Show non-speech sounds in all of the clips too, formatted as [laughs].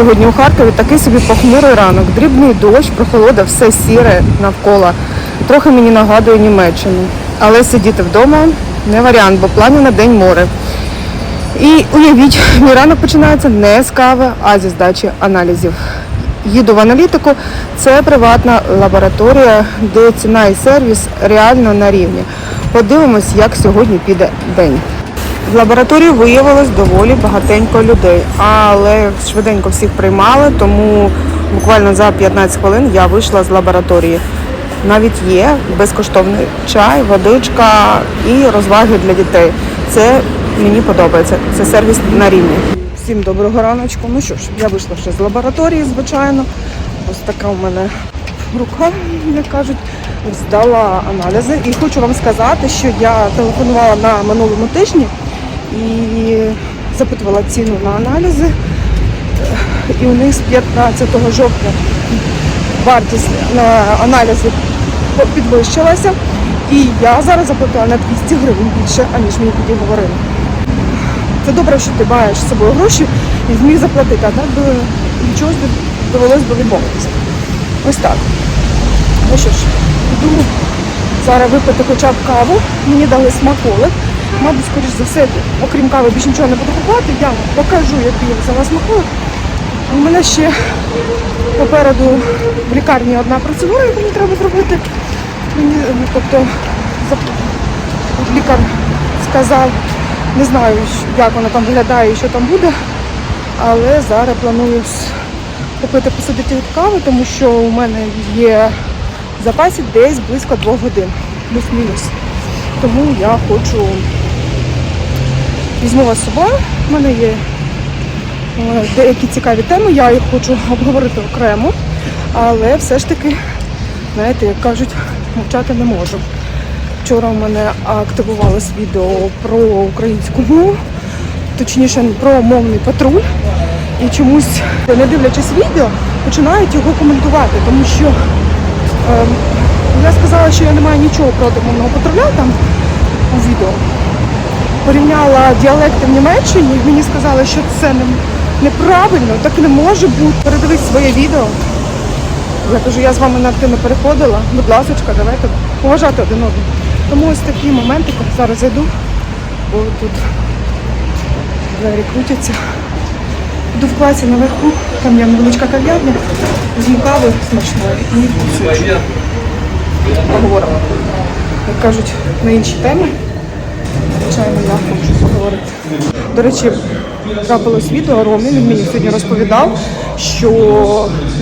сьогодні у Харкові такий собі похмурий ранок. Дрібний дощ, прохолода, все сіре навколо. Трохи мені нагадує Німеччину. Але сидіти вдома не варіант, бо планів на день море. І уявіть, [laughs] мій ранок починається не з кави, а зі здачі аналізів. Їду в аналітику. Це приватна лабораторія, де ціна і сервіс реально на рівні. Подивимось, як сьогодні піде день. В лабораторії виявилось доволі багатенько людей, але швиденько всіх приймали, тому буквально за 15 хвилин я вийшла з лабораторії. Навіть є безкоштовний чай, водичка і розваги для дітей. Це мені подобається. Це сервіс на рівні. Всім доброго раночку. Ну що ж, я вийшла ще з лабораторії, звичайно. Ось така у мене рука, як кажуть, здала аналізи. І хочу вам сказати, що я телефонувала на минулому тижні і запитувала ціну на аналізи. І у них з 15 жовтня вартість на аналізи підвищилася. І я зараз заплатила на 200 гривень більше, аніж мені тоді говорили. Це добре, що ти маєш з собою гроші і зміг заплатити, а так би нічого довелось би відмовитися. Ось так. Ну що ж, йду зараз випити хоча б каву. Мені дали смаколик. Мабуть, скоріш за все, окрім кави, більше нічого не буду купувати. Я покажу, який я взяла смаколик. У мене ще попереду в лікарні одна процедура, яку мені треба зробити. Мені, ну, тобто, лікар сказав, не знаю, як вона там виглядає і що там буде, але зараз планую купити посидити від кави, тому що у мене є в запасі десь близько двох годин, плюс-мінус. Тому я хочу візьму вас з собою. У мене є е, деякі цікаві теми, я їх хочу обговорити окремо, але все ж таки, знаєте, як кажуть, мовчати не можу. Вчора у мене активувалось відео про українську мову, точніше про мовний патруль. І чомусь, не дивлячись відео, починають його коментувати, тому що ем, я сказала, що я не маю нічого проти мовного патруля там у відео. Порівняла діалекти в Німеччині, і мені сказали, що це не, неправильно, так не може бути. Передивись своє відео. Я кажу, я з вами над тим не переходила. Будь ласка, давайте поважати один одного. Тому ось такі моменти, зараз зайду, бо тут двері крутяться. Йду в класі наверху, там є невеличка кав'ярня, візьму кави смачної і. Поговоримо. Як кажуть, на інші теми. Звичайно, я хочу поговорити. До речі, трапилось відео Ромі, він мені сьогодні розповідав, що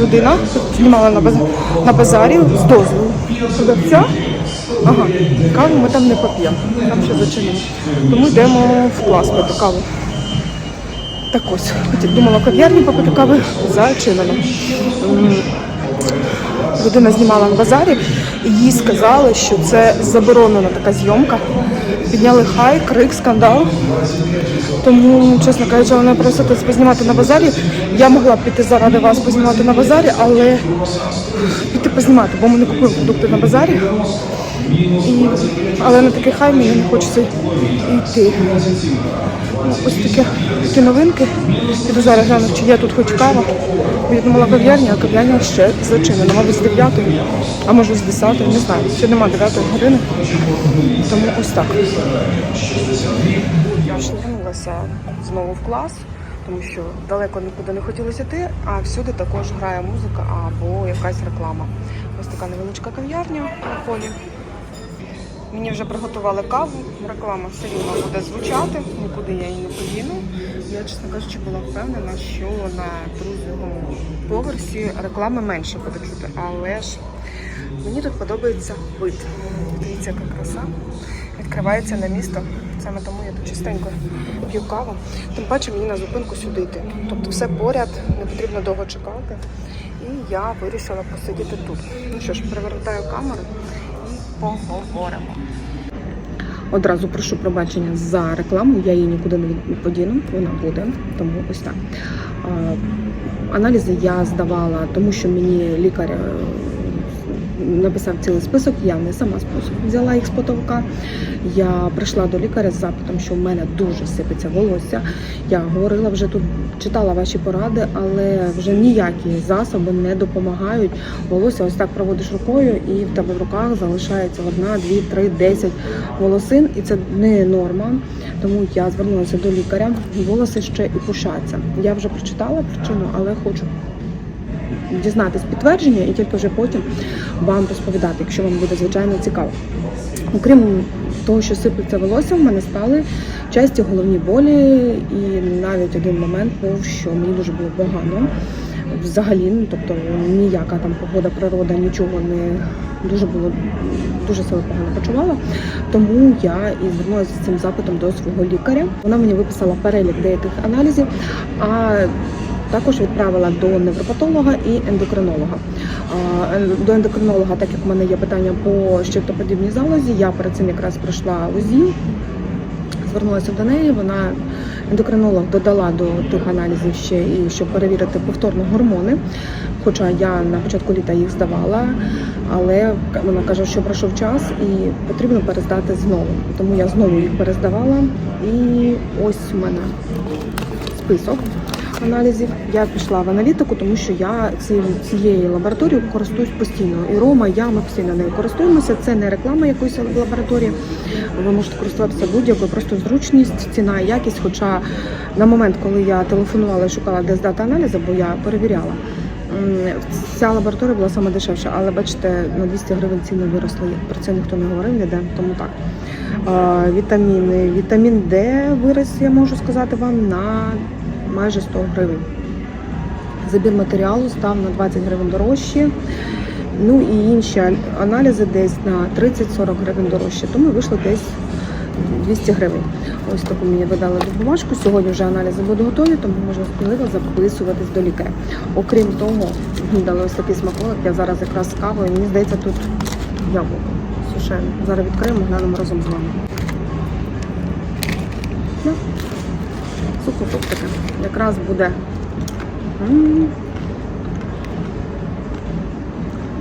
людина знімала на, базарі, на базарі з дозволу продавця. Ага, каву ми там не поп'ємо, там ще зачинено. Тому йдемо в клас пити каву. Так ось, думала кав'ярні попити кави, зачинено. Людина знімала на базарі, і їй сказали, що це заборонена така зйомка. Підняли хай, крик, скандал. Тому, чесно кажучи, вона просить нас познімати на базарі. Я могла б піти заради вас познімати на базарі, але піти познімати, бо ми не купуємо продукти на базарі. І, але на такий хай мені не хочеться йти. Ось такі, такі новинки. Піду зараз гляну, чи є тут хоч кава. Я думала кав'ярня, а кав'ярня ще зачинена. Мабуть, з 9, а може з 10, не знаю. Ще нема 9 години. Тому ось так. Я повернулася знову в клас, тому що далеко нікуди не хотілося йти, а всюди також грає музика або якась реклама. Ось така невеличка кав'ярня на полі. Мені вже приготували каву, реклама все рівно буде звучати, нікуди я її не подіну. Я, чесно кажучи, була впевнена, що на другому поверсі реклами менше буде чути, але ж мені тут подобається вид. Дивіться, яка краса. Відкривається на місто. Саме тому я тут частенько п'ю каву. Тим паче мені на зупинку сюди йти. Тобто все поряд, не потрібно довго чекати. І я вирішила посидіти тут. Ну що ж, перевертаю камеру поговоримо. Одразу прошу пробачення за рекламу, я її нікуди не подіну, вона буде, тому ось так. Аналізи я здавала, тому що мені лікар е, написав цілий список. Я не сама спосіб взяла їх з потолка. Я прийшла до лікаря з запитом, що в мене дуже сипеться волосся. Я говорила вже тут, читала ваші поради, але вже ніякі засоби не допомагають. Волосся ось так проводиш рукою, і в тебе в руках залишається одна, дві, три, десять волосин, і це не норма. Тому я звернулася до лікаря. Волоси ще і пушаться. Я вже прочитала причину, але хочу дізнатись підтвердження і тільки вже потім вам розповідати, якщо вам буде звичайно цікаво. Окрім того, що сиплеться волосся, в мене стали часті головні болі, і навіть один момент був, що мені дуже було погано. Взагалі, ну тобто ніяка там погода, природа, нічого не дуже було дуже себе погано почувала. Тому я і звернулася з цим запитом до свого лікаря. Вона мені виписала перелік деяких аналізів. А також відправила до невропатолога і ендокринолога. До ендокринолога, так як в мене є питання по щитоподібній залозі, я перед цим якраз пройшла УЗІ, звернулася до неї. Вона ендокринолог додала до тих аналізів ще і щоб перевірити повторно гормони. Хоча я на початку літа їх здавала, але вона каже, що пройшов час і потрібно перездати знову. Тому я знову їх перездавала. І ось у мене список аналізів. Я пішла в аналітику, тому що я ці- цією лабораторією користуюсь постійно. І Рома, я ми постійно нею користуємося. Це не реклама якоїсь лабораторії. Ви можете користуватися будь-якою, просто зручність, ціна, якість. Хоча на момент, коли я телефонувала і шукала, де здати аналізи, бо я перевіряла. Ця лабораторія була саме дешевша, але бачите, на 200 гривень ціни виросли. Про це ніхто не говорив ніде, тому так. Вітаміни. Вітамін Д вирос, я можу сказати вам, на майже 100 гривень. Забір матеріалу став на 20 гривень дорожче. Ну і інші аналізи десь на 30-40 гривень дорожче. Тому вийшло десь 200 гривень. Ось таку мені видали бумажку. Сьогодні вже аналізи будуть готові, тому можна сміливо записуватись до лікаря. Окрім того, дали ось такий смаколик. Я зараз якраз з кавою. Мені здається, тут яблуко сушене. Зараз відкриємо, глянемо разом з вами. Сухофруктики. Якраз буде.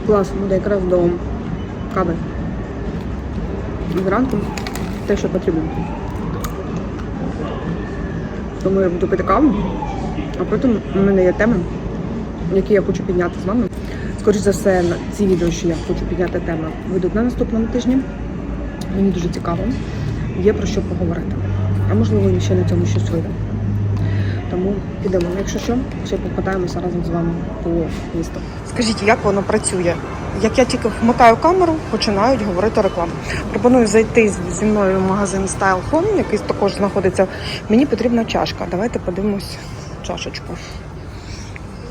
Клас, буде якраз до кави. Зранку те, що потрібно. Тому я буду пити каву, а потім у мене є теми, які я хочу підняти з вами. Скоріше за все, ці відео, що я хочу підняти теми, вийдуть на наступному тижні. Мені дуже цікаво. Є про що поговорити. А можливо, ще на цьому щось вийде. Тому підемо. Якщо що, ще покатаємося разом з вами по місту. Скажіть, як воно працює? Як я тільки вмотаю камеру, починають говорити рекламу. Пропоную зайти зі мною в магазин Style Home, який також знаходиться. Мені потрібна чашка. Давайте подивимось чашечку.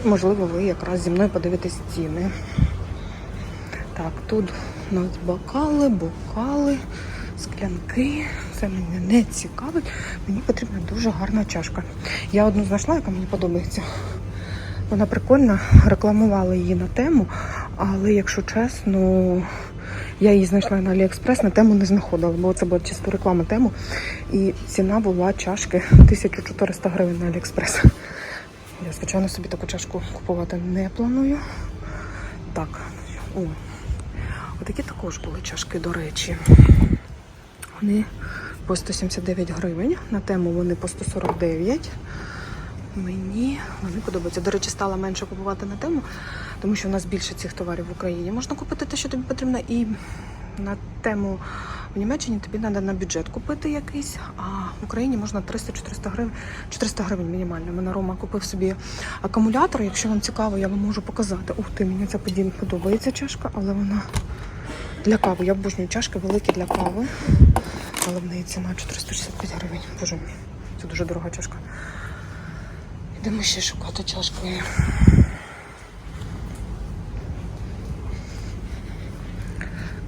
Можливо, ви якраз зі мною подивитесь ціни. Так, тут у нас бокали, бокали, склянки. Це мене не цікавить. Мені потрібна дуже гарна чашка. Я одну знайшла, яка мені подобається. Вона прикольна, рекламувала її на тему, але якщо чесно, я її знайшла на Аліекспрес, на тему не знаходила, бо це була чисто реклама тему. І ціна була чашки 1400 гривень на Аліекспрес. Я, звичайно, собі таку чашку купувати не планую. Так, о, отакі також були чашки, до речі. Вони по 179 гривень. На тему вони по 149. Мені вони подобаються. До речі, стала менше купувати на тему, тому що у нас більше цих товарів в Україні. Можна купити те, що тобі потрібно, і на тему в Німеччині тобі треба на бюджет купити якийсь, а в Україні можна 300-400 гривень, 400 гривень мінімально. Мене Рома купив собі акумулятор. Якщо вам цікаво, я вам можу показати. Ух ти, мені ця подібна подобається чашка, але вона для кави. Я обожнюю чашки великі для кави. Але в неї ціна 465 гривень. Боже мій, це дуже дорога чашка. Йдемо ще шукати чашки.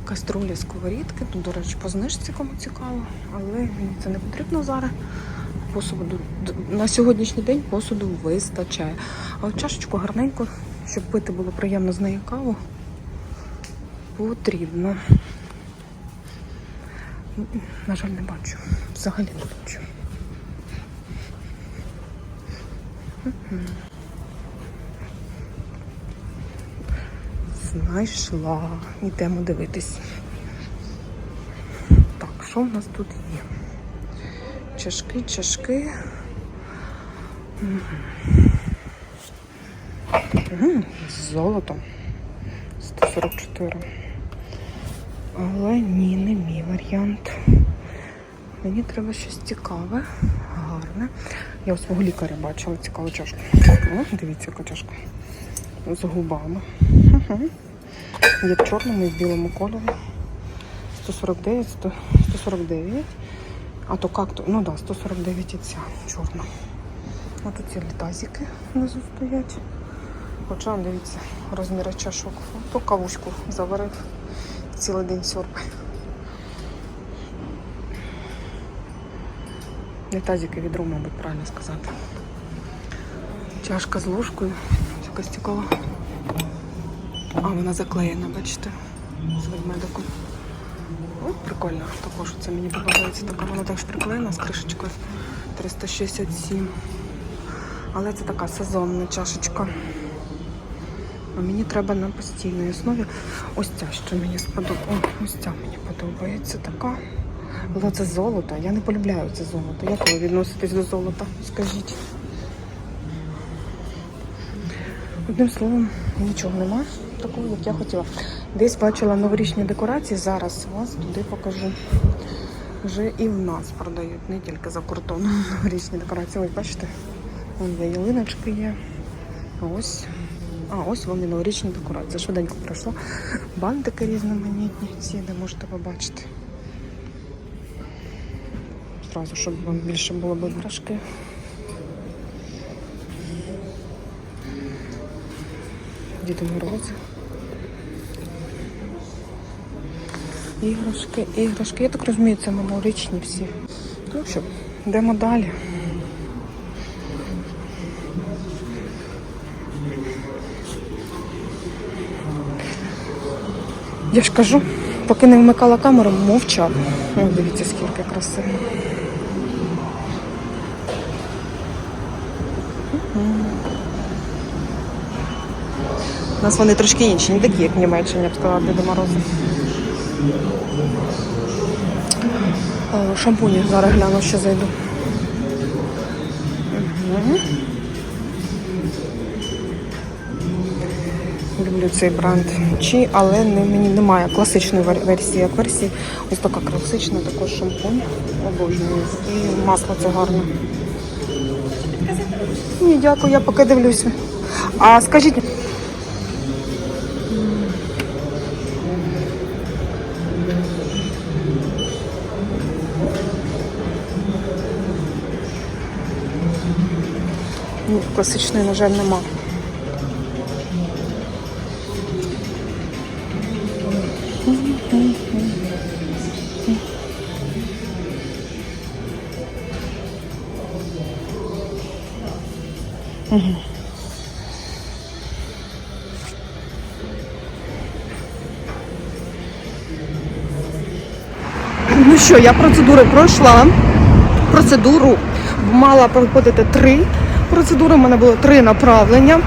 Каструлі, сковорідки. Тут, до речі, по знижці кому цікаво, але мені це не потрібно зараз. Посуду на сьогоднішній день посуду вистачає. А от чашечку гарненько, щоб пити було приємно з нею каву, потрібно. На жаль, не бачу. Взагалі не бачу. Знайшла. Йдемо дивитись. Так, що в нас тут є? Чашки, чашки. Мгм. Мгм, З золотом. 144. Але ні, не мій варіант. Мені треба щось цікаве, гарне. Я у свого лікаря бачила цікаву чашку. О, дивіться, яка чашка. З губами. Є в чорному і в білому кольорі. 149, 100, 149. А то как то? Ну так, да, 149 і ця чорна. А тут ці літазики внизу стоять. Хоча, дивіться, розміри чашок. То кавушку заварив цілий день сьорбай. Не тазики відро, мабуть, правильно сказати. Чашка з ложкою. Якась цікава. А, вона заклеєна, бачите, з ведмедиком. О, прикольно. Також це мені подобається. Така вона також приклеєна з кришечкою 367. Але це така сезонна чашечка. А мені треба на постійній основі. Ось ця, що мені сподобається. Ось ця мені подобається така. Але це золото. Я не полюбляю це золото. Як ви відноситесь до золота? Скажіть. Одним словом, нічого нема такого, як я хотіла. Десь бачила новорічні декорації, зараз вас туди покажу. Вже і в нас продають, не тільки за кордоном [laughs] новорічні декорації. Ось бачите, вон є ялиночки є. Ось. А, ось вам вони новорічні декорації. Швиденько пройшла. Бантики різноманітні, ці, де можете побачити. Зразу, щоб вам більше було б іграшки. Діти Морози. Іграшки, іграшки. Я так розумію, це новорічні всі. Ну що, йдемо далі. Я ж кажу, поки не вмикала камеру, мовчав. О, дивіться, скільки краси. У нас вони трошки інші, не такі, як Німеччині, я б сказала, Деда Морози. О, Шампуні зараз гляну, що зайду. Мгм. Люблю цей бренд Чи, але не, мені немає класичної версії, як версії. Ось така класична, також шампунь. Обожнюю. І масло це гарне. Ні, дякую, я поки дивлюся. А скажіть. Класичної, на жаль, Ну що, я процедури пройшла. Процедуру мала проходити три процедури. У мене було три направлення.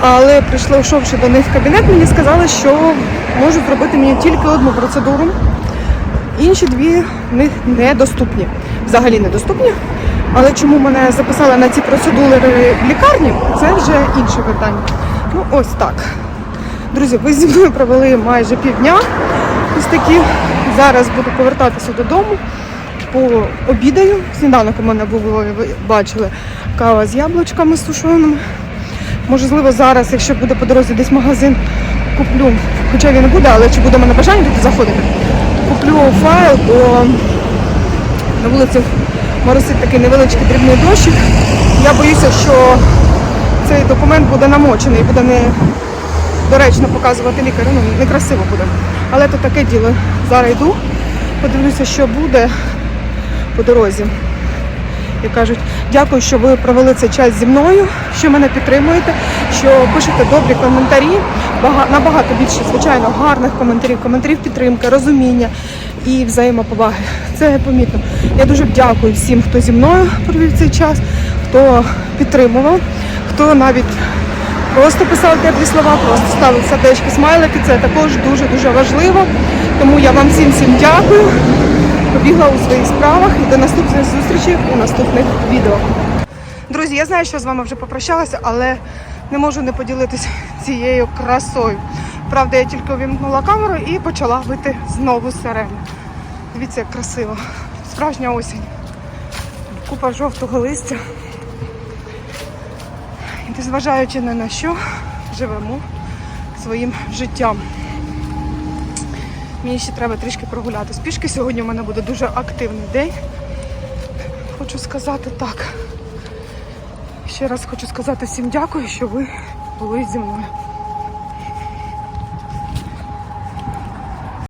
Але прийшовши до них в кабінет, мені сказали, що можуть зробити мені тільки одну процедуру. Інші дві в них недоступні. Взагалі недоступні. Але чому мене записали на ці процедури в лікарні, це вже інше питання. Ну, ось так. Друзі, ви зі мною провели майже півдня. Ось такі. Зараз буду повертатися додому. Пообідаю. Сніданок у мене був, ви бачили, кава з яблучками сушеними. Можливо, зараз, якщо буде по дорозі десь магазин, куплю, хоча він не буде, але чи буде в мене бажання туди заходити, куплю файл, бо на вулиці моросить такий невеличкий дрібний дощик. Я боюся, що цей документ буде намочений буде не доречно показувати лікарю. Ну, некрасиво буде. Але то таке діло. Зараз йду, подивлюся, що буде по дорозі. І кажуть, дякую, що ви провели цей час зі мною, що мене підтримуєте, що пишете добрі коментарі. Набагато більше, звичайно, гарних коментарів, коментарів підтримки, розуміння і взаємоповаги. Це помітно. Я дуже дякую всім, хто зі мною провів цей час, хто підтримував, хто навіть просто писали теплі слова, просто ставили сердечки, смайлики. Це також дуже-дуже важливо. Тому я вам всім всім дякую. Побігла у своїх справах і до наступних зустрічей у наступних відео. Друзі, я знаю, що з вами вже попрощалася, але не можу не поділитися цією красою. Правда, я тільки увімкнула камеру і почала вити знову сирену. Дивіться, як красиво. Справжня осінь. Купа жовтого листя. І незважаючи ні на що, живемо своїм життям. Мені ще треба трішки прогулятися. Пішки сьогодні у мене буде дуже активний день. Хочу сказати так. Ще раз хочу сказати всім дякую, що ви були зі мною.